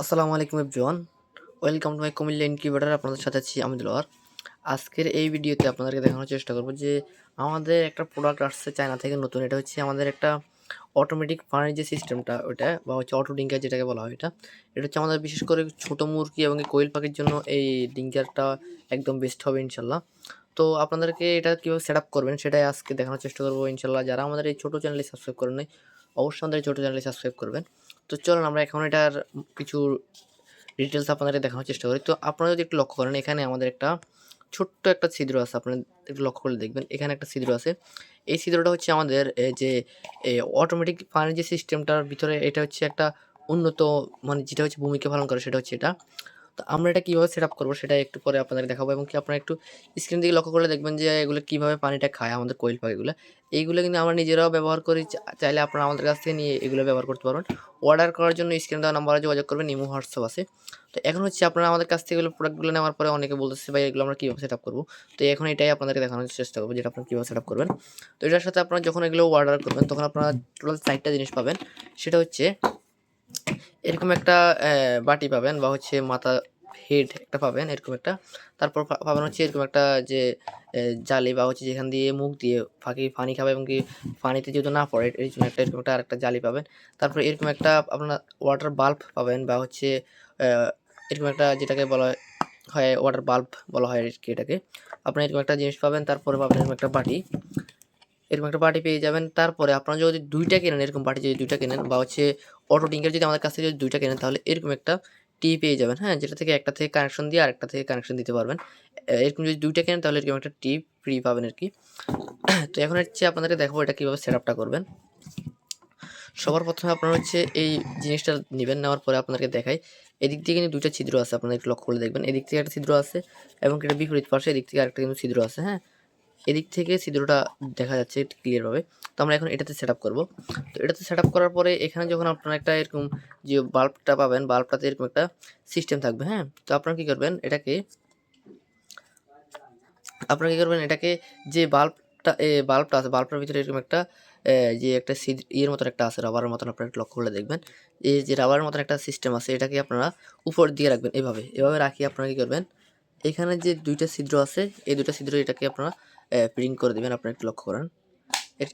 আসসালামু আলাইকুম everyone. Welcome to my Comilla incubator, আপনাদের সাথে আছি আমি দিলওয়ার আজকের এই ভিডিওতে আপনাদেরকে দেখানোর চেষ্টা করব যে আমাদের একটা প্রোডাক্ট আসছে চায়না থেকে নতুন। এটা হচ্ছে আমাদের একটা অটোমেটিক পানির যে সিস্টেমটা ওটা বা হচ্ছে অটো ডিঙ্কার যেটাকে বলা হয় এটা। এটা হচ্ছে আমাদের বিশেষ করে ছোটো মুরগি এবং কোয়েল পাখির জন্য এই ডিঙ্কারটা একদম বেস্ট হবে ইনশাল্লাহ। তো আপনাদেরকে এটা কীভাবে সেট আপ করবেন সেটাই আজকে দেখানোর চেষ্টা করব ইনশাল্লাহ। যারা আমাদের এই ছোটো চ্যানেলে সাবস্ক্রাইব করেন অবশ্যই আমাদের এই ছোটো চ্যানেলে সাবস্ক্রাইব করবেন। তো চলুন আমরা এখন এটার কিছু ডিটেলস আপনাদের দেখানোর চেষ্টা করি। তো আপনারা যদি একটু লক্ষ্য করেন, এখানে আমাদের একটা ছোট্ট একটা ছিদ্র আছে। আপনারা একটু লক্ষ্য করে দেখবেন, এখানে একটা ছিদ্র আছে। এই ছিদ্রটা হচ্ছে আমাদের যে অটোমেটিক পানির যে সিস্টেমটার ভিতরে এটা হচ্ছে একটা উন্নত মানে যেটা হচ্ছে ভূমিকা পালন করে, সেটা হচ্ছে এটা। তো আমরা এটা কীভাবে সেট আপ করব সেটা একটু পরে আপনাদের দেখাবো এবং কি আপনারা একটু স্ক্রিন দিকে লক্ষ্য করলে দেখবেন যে এগুলো কীভাবে পানিটা খায় আমাদের কোয়েল পাখিগুলো। এইগুলো কিন্তু আমরা নিজেরাও ব্যবহার করি চাইলে আপনারা আমাদের কাছ থেকে নিয়ে এগুলো ব্যবহার করতে পারবেন। অর্ডার করার জন্য স্ক্রিন দেওয়া নাম্বারে যোগাযোগ করবেন ইমো হোয়াটসঅ্যাপ আছে। তো এখন হচ্ছে আপনারা আমাদের কাছ থেকে এগুলো প্রোডাক্টগুলো নেওয়ার পরে অনেকে বলতেছে, ভাই, এগুলো আমরা কীভাবে সেট আপ করব? তো এখন এটাই আপনাদেরকে দেখানোর চেষ্টা করব যেটা আপনারা কীভাবে সেট আপ করবেন। তো এটার সাথে আপনারা যখন এগুলো অর্ডার করবেন, তখন আপনারা টোটাল চারটা জিনিস পাবেন। সেটা হচ্ছে এরকম একটা বাটি পাবেন বা হচ্ছে মাথা হেড একটা পাবেন এরকম একটা। তারপর পাবেন হচ্ছে এরকম একটা যে জালি বা হচ্ছে যেখান দিয়ে মুখ দিয়ে ফাঁকি পানি খাবে এবং কি পানিতে যেহেতু না পড়ে এই জন্য একটা এরকম একটা আরেকটা জালি পাবেন। তারপর এরকম একটা আপনার ওয়াটার বাল্ব পাবেন বা হচ্ছে এরকম একটা যেটাকে বলা হয় ওয়াটার বাল্ব বলা হয় আর কি এটাকে। আপনি এরকম একটা জিনিস পাবেন, তারপরে পাবেন এরকম একটা বাটি। এরকম একটা বাটি পেয়ে যাবেন। তারপরে আপনারা যদি দুইটা কেনেন, এরকম বাটি যদি দুইটা কেনেন বা হচ্ছে অটো টিঙ্কের যদি আমাদের কাছ থেকে যদি দুইটা কেনেন, তাহলে এরকম একটা টি পেয়ে যাবেন। হ্যাঁ যেটা থেকে একটা থেকে কানেকশন দিয়ে আরেকটা থেকে কানেকশন দিতে পারবেন। এরকম যদি দুইটা কেনেন, তাহলে এরকম একটা টি ফ্রি পাবেন আর কি তো এখন হচ্ছে আপনাদেরকে দেখাবো এটা কীভাবে সেট আপটা করবেন। সবার প্রথমে আপনারা হচ্ছে এই জিনিসটা নেবেন, নেওয়ার পরে আপনাদেরকে দেখাই। এদিক থেকে কিন্তু দুইটা ছিদ্র আছে, আপনারা একটু লক্ষ্য করে দেখবেন। এদিক থেকে একটা ছিদ্র আছে এবং এটা বিপরীত পাশে এদিক থেকে আরেকটা কিন্তু ছিদ্র আছে হ্যাঁ। এদিক থেকে ছিদ্রটা দেখা যাচ্ছে ক্লিয়ারভাবে তো আমরা এখন এটাতে সেট আপ করব। তো এটাতে সেট আপ করার পরে এখানে যখন আপনারা একটা এরকম যে বাল্বটা পাবেন বাল্বটাতে এরকম একটা সিস্টেম থাকবে হ্যাঁ? তো আপনারা কী করবেন, এটাকে আপনারা কী করবেন, এটাকে যে বাল্বটা এ বাল্বটা আছে বাল্বটার ভিতরে এরকম একটা যে একটা ইয়ের মতন একটা আছে রাবারের মতন আপনারা একটু লক্ষ্য করলে দেখবেন। এই যে রাবারের মতন একটা সিস্টেম আছে, এটাকে আপনারা উপর দিয়ে রাখবেন এভাবে। এভাবে রাখি আপনারা কী করবেন, এখানে যে দুইটা ছিদ্র আছে, এই দুইটা ছিদ্র এটাকে আপনারা ফিটিং করে দেবেন, আপনারা একটু লক্ষ্য করেন।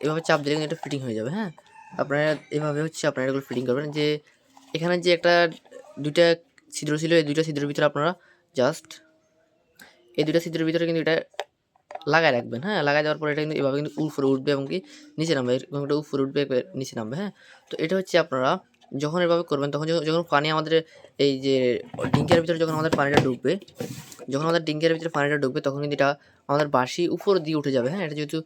এভাবে চাপ দিলে কিন্তু এটা ফিটিং হয়ে যাবে হ্যাঁ? আপনারা এভাবে হচ্ছে আপনারা এগুলো ফিটিং করবেন, যে এখানে যে একটা দুইটা ছিদ্র ছিল, এই দুইটা ছিদ্রের ভিতরে আপনারা জাস্ট এই দুইটা ছিদ্রের ভিতরে কিন্তু এটা লাগাই রাখবেন হ্যাঁ? লাগাই দেওয়ার পরে এটা কিন্তু এভাবে কিন্তু উপরে উঠবে এবং কি নিচে নামবে, এরকম এটা উপরে উঠবে নিচে নামবে হ্যাঁ? তো এটা হচ্ছে আপনারা যখন এভাবে করবেন, তখন যখন- পানি আমাদের এই যে ডিঙ্কের ভিতরে যখন আমাদের পানিটা ঢুকবে যখন আমাদের ডিঙ্কের ভিতরে পানিটা ঢুকবে, তখন কিন্তু এটা আমাদের বাসি উপর দিয়ে উঠে যাবে। হ্যাঁ এটা যেহেতু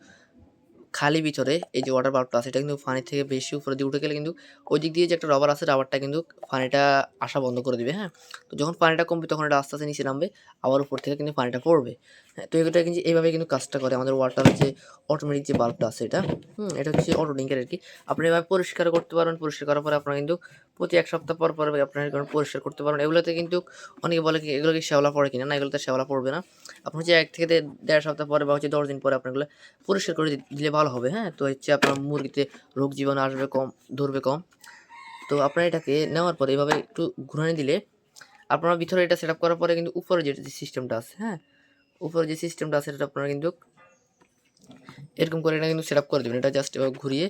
খালি ভিতরে এই যে ওয়াটার বাল্বটা আছে, এটা কিন্তু পানি থেকে বেশি উপরে দিয়ে উঠে গেলে কিন্তু ওই দিক দিয়ে যে একটা রবার আছে রাবারটা কিন্তু পানিটা আসা বন্ধ করে দিবে হ্যাঁ? তো যখন পানিটা কমবে তখন এটা আস্তে আস্তে নিচে নামবে, আবার উপর থেকে কিন্তু পানিটা পড়বে হ্যাঁ? তো এগুলো কিন্তু এইভাবে কিন্তু কাজটা করে আমাদের ওয়াটার যে অটোমেটিক যে বাল্বটা আছে এটা, হুম? এটা হচ্ছে অটো ডিঙ্কের আর কি। আপনি এভাবে পরিষ্কার করতে পারবেন, পরিষ্কার করার পরে আপনারা কিন্তু প্রতি এক সপ্তাহ পর পর আপনারা এগুলো পরিষ্কার করতে পারবেন। এগুলোতে কিন্তু অনেকে বলে কি, এগুলো কি শ্যাওলা পড়ে কিনা? না, এগুলোতে শ্যাওলা পড়বে না। আপনি হচ্ছে এক থেকে দেড় সপ্তাহ পরে বা হচ্ছে দশ দিন পরে আপনাগুলো পরিষ্কার করে দিলে ভালো হবে হ্যাঁ? তো হচ্ছে আপনার মুরগিতে রোগ জীবাণু আসবে কম, ধরবে কম। তো আপনারা এটাকে নেওয়ার পরে এভাবে একটু ঘুরানি দিলে আপনারা ভিতরে এটা সেট করার পরে কিন্তু উপরে যে সিস্টেমটা আছে হ্যাঁ? উপরে যে সিস্টেমটা আছে, সেটা আপনারা কিন্তু এরকম করে এটা কিন্তু সেট করে দেবেন। এটা জাস্ট এবার ঘুরিয়ে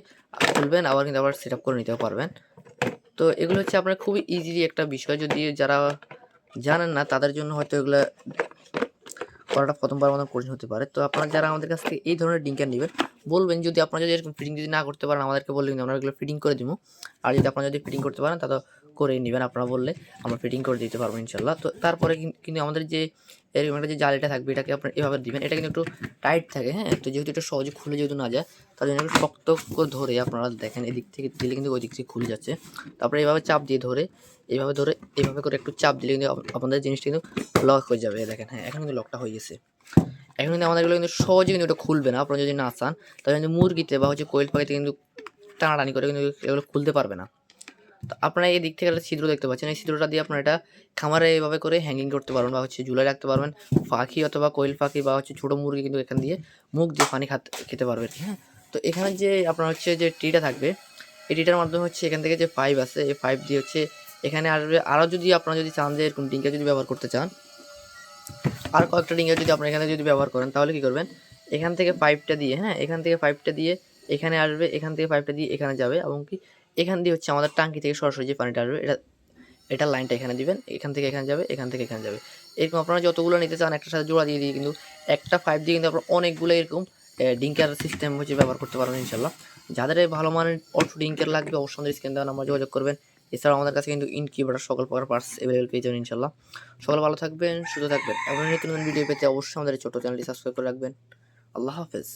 খুলবেন, আবার কিন্তু আবার সেট করে নিতে পারবেন। তো এগুলো হচ্ছে আপনার খুবই ইজিলি একটা বিষয়। যদি যারা জানেন না, তাদের জন্য হয়তো এগুলো করাটা প্রথমবার মতন কঠিন হতে পারে। তো আপনারা যারা আমাদের কাছ থেকে এই ধরনের ডিঙ্কার নেবেন বলবেন যদি আপনারা যদি এরকম ফিটিং যদি না করতে পারেন, আমাদেরকে বললে কিন্তু আমরা এগুলো ফিটিং করে দিব। আর যদি আপনারা যদি ফিটিং করতে পারেন, তা তো করেই নেবেন, আপনারা বললে আমরা ফিটিং করে দিতে পারব ইনশাল্লাহ। তো তারপরে কিন্তু আমাদের যে এরকম একটা যে জালিটা থাকবে, এটাকে আপনারা এভাবে দিবেন। এটা কিন্তু একটু টাইট থাকে হ্যাঁ? তো যেহেতু এটা সহজে খুলে যেহেতু না যায়, তার জন্য একটু শক্ত করে ধরে আপনারা দেখেন এদিক থেকে, দিলে কিন্তু ওই দিক থেকে খুলে যাচ্ছে। তারপরে এভাবে চাপ দিয়ে ধরে এইভাবে ধরে এইভাবে করে একটু চাপ দিলে কিন্তু আপনাদের জিনিসটা কিন্তু লক হয়ে যাবে, দেখেন হ্যাঁ? এখন কিন্তু লকটা হয়ে গেছে। এখন কিন্তু আমাদের এগুলো কিন্তু সহজে কিন্তু ওটা খুলবে না, আপনারা যদি না চান, তাহলে কিন্তু মুরগিতে বা হচ্ছে কোয়েল পাখিতে কিন্তু টানাটানি করে কিন্তু এগুলো খুলতে পারবে না। তো আপনারা এই দিক থেকে একটা ছিদ্র দেখতে পাচ্ছেন, এই ছিদ্রটা দিয়ে আপনারা এটা খামারে এইভাবে করে হ্যাঙ্গিং করতে পারবেন বা হচ্ছে ঝুলাই রাখতে পারবেন, পাখি অথবা কোয়েল পাখি বা হচ্ছে ছোটো মুরগি কিন্তু এখান দিয়ে মুখ দিয়ে পানি খাতে, খেতে পারবে হ্যাঁ। তো এখানে যে আপনার হচ্ছে যে টিটা থাকবে, এই টিটার মাধ্যমে হচ্ছে এখান থেকে যে পাইপ আছে, এই পাইপ দিয়ে হচ্ছে এখানে আসবে। আরও যদি আপনারা যদি চান যে এরকম ডিঙ্কা যদি ব্যবহার করতে চান আর কয়েকটা ডিঙ্কা যদি আপনারা এখানে যদি ব্যবহার করেন, তাহলে কি করবেন? এখান থেকে পাইপটা দিয়ে হ্যাঁ এখান থেকে পাইপটা দিয়ে এখানে আসবে, এখান থেকে পাইপটা দিয়ে এখানে যাবে এবং কি এখান দিয়ে হচ্ছে আমাদের টাঙ্কি থেকে সরাসরি যে পানিটা আসবে, এটা এটা লাইনটা এখানে দিবেন, এখান থেকে এখানে যাবে, এখান থেকে এখানে যাবে। এরকম আপনারা যতগুলো নিতে চান, একটার সাথে জোড়া দিয়ে দিয়ে কিন্তু একটা পাইপ দিয়ে কিন্তু আপনারা অনেকগুলো এরকম ডিঙ্কার সিস্টেম হচ্ছে ব্যবহার করতে পারবেন ইনশাল্লাহ যাদের ভালো মানের অটো ডিঙ্কার লাগবে, অবশ্যই স্ক্যান দেওয়া নাম্বার যোগাযোগ করবেন। এছাড়াও আমাদের কাছে কিন্তু ইনকিউবেটার সকল প্রকার পার্টস অ্যাভেলেবল পেয়ে যাবেন ইনশাল্লাহ সকল ভালো থাকবেন, সুস্থ থাকবেন। এবং নতুন নতুন ভিডিও পেতে অবশ্যই আমাদের ছোটো চ্যানেলটি সাবস্ক্রাইব করে রাখবেন। আল্লাহ হাফেজ।